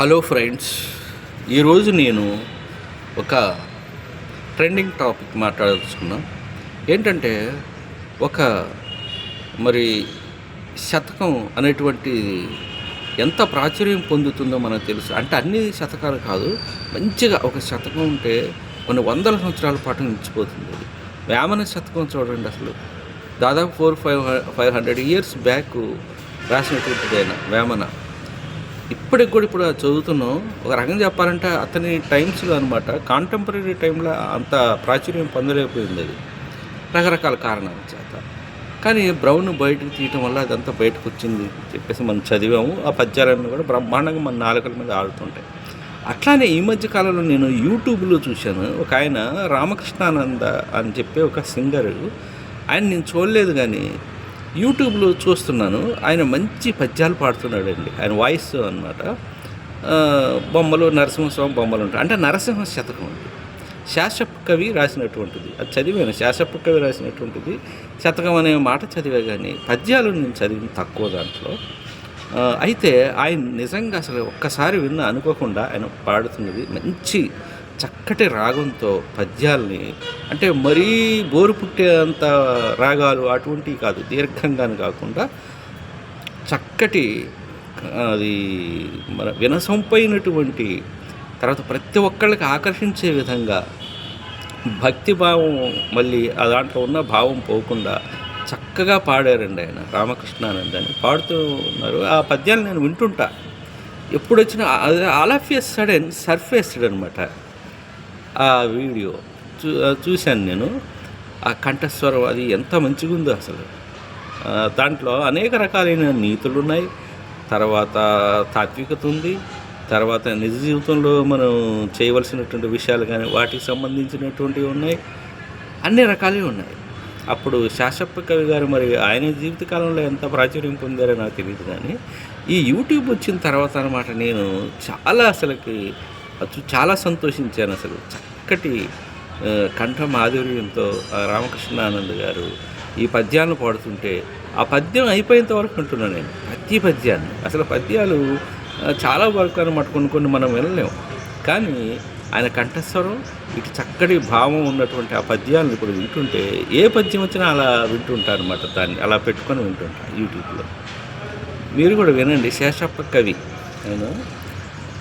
Hello friends ఈరోజు నేను ఒక ట్రెండింగ్ టాపిక్ మాట్లాడదలుచుకున్నా ఏంటంటే ఒక మరి శతకం అనేటువంటి ఎంత ప్రాచుర్యం పొందుతుందో మనకు తెలుసు. అంటే అన్ని శతకాలు కాదు మంచిగా ఒక శతకం ఉంటే కొన్ని వందల సంవత్సరాల పాటు నిలిచిపోతుంది అది. వేమన శతకం చూడండి అసలు. దాదాపు four five five hundred years back రాసినటువంటిది Vemana ఇప్పటికి కూడా ఇప్పుడు చదువుతున్నాం. ఒక రకంగా చెప్పాలంటే అతని టైమ్స్లో అనమాట కాంటెంపరీ టైంలో అంత ప్రాచుర్యం పొందలేకపోయింది అది. రకరకాల కారణాల చేత. కానీ బ్రౌన్ బయటకు తీయటం వల్ల అదంతా బయటకు వచ్చింది చెప్పేసి మనం చదివాము. ఆ పద్యాలన్నీ కూడా బ్రహ్మాండంగా మన నాలుకల మీద ఆడుతుంటాయి. అట్లానే ఈ మధ్య కాలంలో నేను యూట్యూబ్లో చూశాను. ఒక ఆయన రామకృష్ణానంద అని చెప్పే ఒక సింగరు. ఆయన నేను చూడలేదు కానీ యూట్యూబ్లో చూస్తున్నాను. ఆయన మంచి పద్యాలు పాడుతున్నాడండి. ఆయన వాయిస్ అనమాట బొమ్మలు నరసింహస్వామి బొమ్మలు ఉంటాయి. అంటే నరసింహ శతకం అండి. శాసప్ కవి రాసినటువంటిది. అది చదివాను. శాసప్ కవి రాసినటువంటిది. శతకం అనే మాట చదివే కానీ పద్యాలు నేను చదివిన తక్కువ దాంట్లో. అయితే ఆయన నిజంగా అసలు ఒక్కసారి విన్న అనుకోకుండా ఆయన పాడుతున్నది మంచి చక్కటి రాగంతో పద్యాల్ని అంటే మరీ బోరు పుట్టేంత రాగాలు అటువంటివి కాదు దీర్ఘంగాను కాకుండా చక్కటి అది మన వినసొంపైనటువంటి తర్వాత ప్రతి ఒక్కళ్ళకి ఆకర్షించే విధంగా భక్తి భావం మళ్ళీ ఆ దాంట్లో ఉన్న భావం పోకుండా చక్కగా పాడారండి ఆయన రామకృష్ణానంద అని పాడుతూ ఉన్నారు. ఆ పద్యాలు నేను వింటుంటా. ఎప్పుడు వచ్చినా all of a sudden surfaced అనమాట ఆ వీడియో. చూ చూశాను నేను. ఆ కంఠస్వరం అది ఎంత మంచిగా ఉందో అసలు దాంట్లో అనేక రకాలైన నీతులు ఉన్నాయి. తర్వాత తాత్వికత ఉంది. తర్వాత నిజ జీవితంలో మనం చేయవలసినటువంటి విషయాలు కానీ వాటికి సంబంధించినటువంటివి ఉన్నాయి. అన్ని రకాలే ఉన్నాయి. అప్పుడు శాసప్ప కవి గారు మరి ఆయన జీవితకాలంలో ఎంత ప్రాచుర్యం పొందారో నాకు తెలియదు కానీ ఈ యూట్యూబ్ వచ్చిన తర్వాత అనమాట నేను చాలా అసలుకి చాలా సంతోషించాను అసలు. చక్కటి కంఠ మాధుర్యంతో రామకృష్ణానంద్ గారు ఈ పద్యాలను పాడుతుంటే ఆ పద్యం అయిపోయేంత వరకు ఉంటున్నాను నేను. ప్రతి పద్యాన్ని. అసలు పద్యాలు చాలా వరకు అనమాట కొన్ని కొన్ని మనం వినలేము కానీ ఆయన కంఠస్వరం ఇటు చక్కటి భావం ఉన్నటువంటి ఆ పద్యాలను ఇప్పుడు వింటుంటే ఏ పద్యం వచ్చినా అలా వింటుంటాను అనమాట దాన్ని. అలా పెట్టుకొని వింటుంటా యూట్యూబ్లో. మీరు కూడా వినండి శేషప్ప కవి. నేను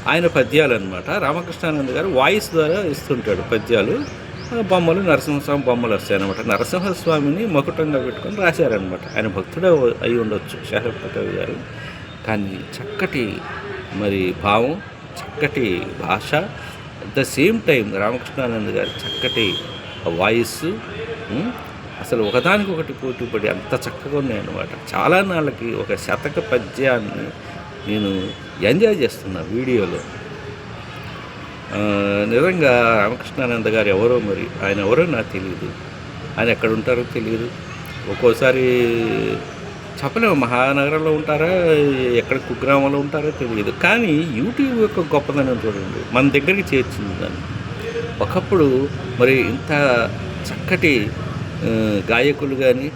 ఆయన పద్యాలు అనమాట రామకృష్ణానంద గారు వాయిస్ ద్వారా ఇస్తుంటాడు పద్యాలు. బొమ్మలు నరసింహస్వామి బొమ్మలు వస్తాయి అనమాట నరసింహస్వామిని మకుటంగా పెట్టుకొని రాశారనమాట ఆయన భక్తుడే అయి ఉండొచ్చు శేషప్ప గారు. కానీ చక్కటి మరి భావం చక్కటి భాష at the same time Ramakrishnanand గారి చక్కటి వాయిస్ అసలు ఒకదానికి ఒకటి పోటీ పడి అంత చక్కగా ఉన్నాయన్నమాట. చాలా నాళ్ళకి ఒక శతక పద్యాన్ని నేను ఎంజాయ్ చేస్తున్నా వీడియోలో. నిజంగా రామకృష్ణానంద గారు ఎవరో మరి ఆయన ఎవరో నాకు తెలియదు ఆయన ఎక్కడ ఉంటారో తెలియదు ఒక్కోసారి చెప్పలేము మహానగరంలో ఉంటారా ఎక్కడ కుగ్రామంలో ఉంటారో తెలియదు కానీ యూట్యూబ్ యొక్క గొప్పదనం చూడండి మన దగ్గరికి చేర్చింది దాన్ని. ఒకప్పుడు మరి ఇంత చక్కటి గాయకులు కానీ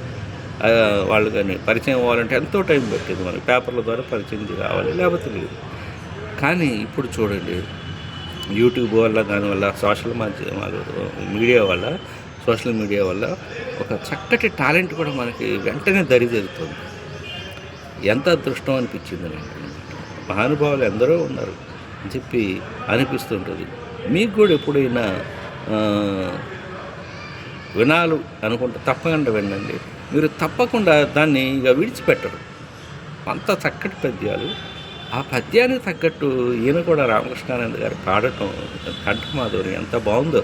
వాళ్ళు కానీ పరిచయం అవ్వాలంటే ఎంతో టైం పట్టేది. మనకి పేపర్ల ద్వారా పరిచయం కావాలి లేకపోతే లేదు. కానీ ఇప్పుడు చూడండి యూట్యూబ్ వల్ల దానివల్ల సోషల్ మాధ్యమాలు మీడియా వల్ల సోషల్ మీడియా వల్ల ఒక చక్కటి టాలెంట్ కూడా మనకి వెంటనే దరిదేరుతుంది ఎంత అదృష్టం అనిపించింది నాకు మహానుభావులు ఎందరో ఉన్నారు అని చెప్పి అనిపిస్తుంటుంది. మీకు కూడా ఎప్పుడైనా వినాలు అనుకుంటే తప్పకుండా వినండి. మీరు తప్పకుండా దాన్ని ఇక విడిచిపెట్టరు. అంత చక్కటి పద్యాలు. ఆ పద్యానికి తగ్గట్టు ఈయన కూడా రామకృష్ణానంద గారు పాడటం కంఠమాధురి ఎంత బాగుందో.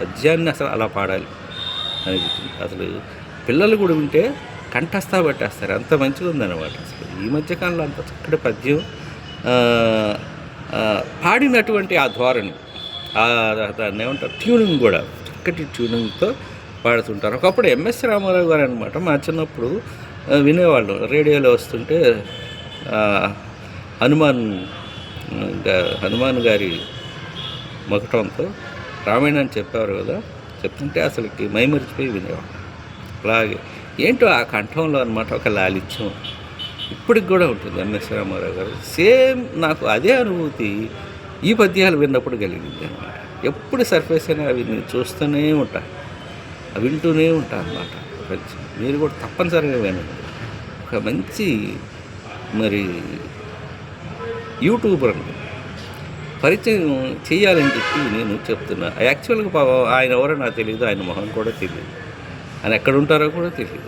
పద్యాన్ని అసలు అలా పాడాలి అనిపించింది అసలు పిల్లలు కూడా ఉంటే కంఠస్థా పట్టేస్తారు. అంత మంచిగా ఉందన్నమాట అసలు. ఈ మధ్యకాలంలో అంత చక్కటి పద్యం పాడినటువంటి ఆ ధోరణి దాన్ని ఏమంటారు ట్యూనింగ్ కూడా చక్కటి ట్యూనింగ్తో పాడుతుంటారు. ఒకప్పుడు ఎంఎస్ రామారావు గారు అనమాట మా చిన్నప్పుడు వినేవాళ్ళు. రేడియోలో వస్తుంటే హనుమాన్ హనుమాన్ గారి మకటంతో రామాయణాన్ని చెప్పారు కదా. చెప్తుంటే అసలుకి మైమరిచిపోయి వినేవాడు అలాగే ఏంటో ఆ కంఠంలో అనమాట ఒక లాలిత్యం. ఇప్పటికి కూడా ఉంటుంది ఎంఎస్ రామారావు గారు. సేమ్ నాకు అదే అనుభూతి ఈ పద్యాలు విన్నప్పుడు కలిగింది అనమాట ఎప్పుడు సర్ఫేస్ అయినా అవి నేను చూస్తూనే ఉంటాను వింటూనే ఉంటాను అనమాట మీరు కూడా తప్పనిసరిగా వినండి. ఒక మంచి మరి యూట్యూబర్ అండి. పరిచయం చేయాలని చెప్పి నేను చెప్తున్నా. యాక్చువల్గా పాపం ఆయన ఎవరో నాకు తెలియదు ఆయన మొహం కూడా తెలియదు ఆయన ఎక్కడ ఉంటారో కూడా తెలియదు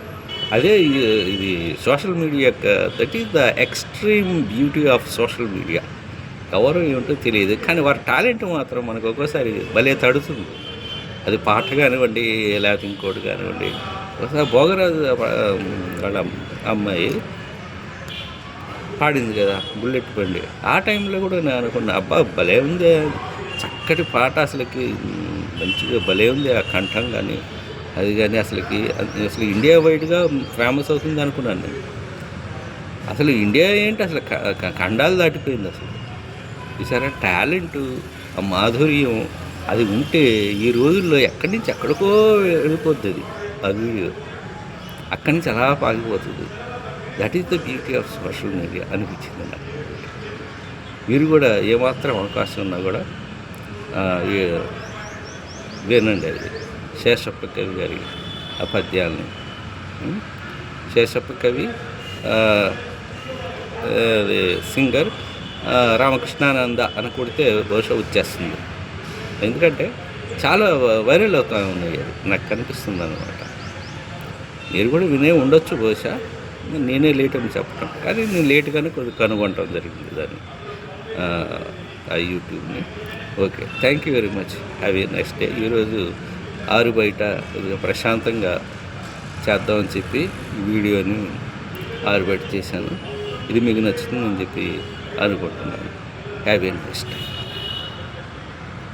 అదే ఇది సోషల్ మీడియా యొక్క that is the extreme beauty of social media. ఎవరు ఏమిటో తెలియదు కానీ వారి టాలెంట్ మాత్రం మనకు ఒక్కోసారి భలే తడుతుంది. అది పాట కానివ్వండి లేకపోతే ఇంకోటి కానివ్వండి. ఒకసారి భోగరాజు వాళ్ళ అమ్మాయి పాడింది కదా బుల్లెట్ బండి. ఆ టైంలో కూడా నేను అనుకున్నా అబ్బా భలే ఉంది. చక్కటి పాట అసలుకి మంచిగా భలే ఉంది ఆ కంఠం కానీ అది కానీ అసలుకి అసలు ఇండియా వైడ్గా ఫేమస్ అవుతుంది అనుకున్నాను నేను. అసలు ఇండియా ఏంటి అసలు క- ఖండాలు దాటిపోయింది అసలు. చూసారా టాలెంట్ ఆ మాధుర్యం అది ఉంటే ఈ రోజుల్లో ఎక్కడి నుంచి ఎక్కడికో వెళ్ళిపోద్ది అది. ఆ వీడియో అక్కడి నుంచి అలా పాగిపోతుంది. That is the beauty of social media అనిపించింది నాకు. మీరు కూడా ఏమాత్రం అవకాశం ఉన్నా కూడా వినండి అది. శేషప్ప కవి గారి ఆ పద్యాలని శేషప్ప కవి సింగర్ రామకృష్ణానంద అని కొడితే బహుశా వచ్చేస్తుంది. ఎందుకంటే చాలా వైరల్ అవుతా ఉన్నాయి అది. నాకు కనిపిస్తుంది అనమాట మీరు కూడా వినే ఉండొచ్చు బహుశా. నేనే లేట్ అని చెప్పడం కానీ నేను లేట్గానే కొద్దిగా కనుగొనటం జరిగింది దాన్ని. ఆ, యూట్యూబ్ని. Okay thank you very much. Have a next day. ఈరోజు ఆరు బయట కొద్దిగా ప్రశాంతంగా చేద్దామని చెప్పి వీడియోని ఆరు బయట చేశాను. ఇది మీకు నచ్చుతుందని చెప్పి అనుకుంటున్నాను. Have a next day.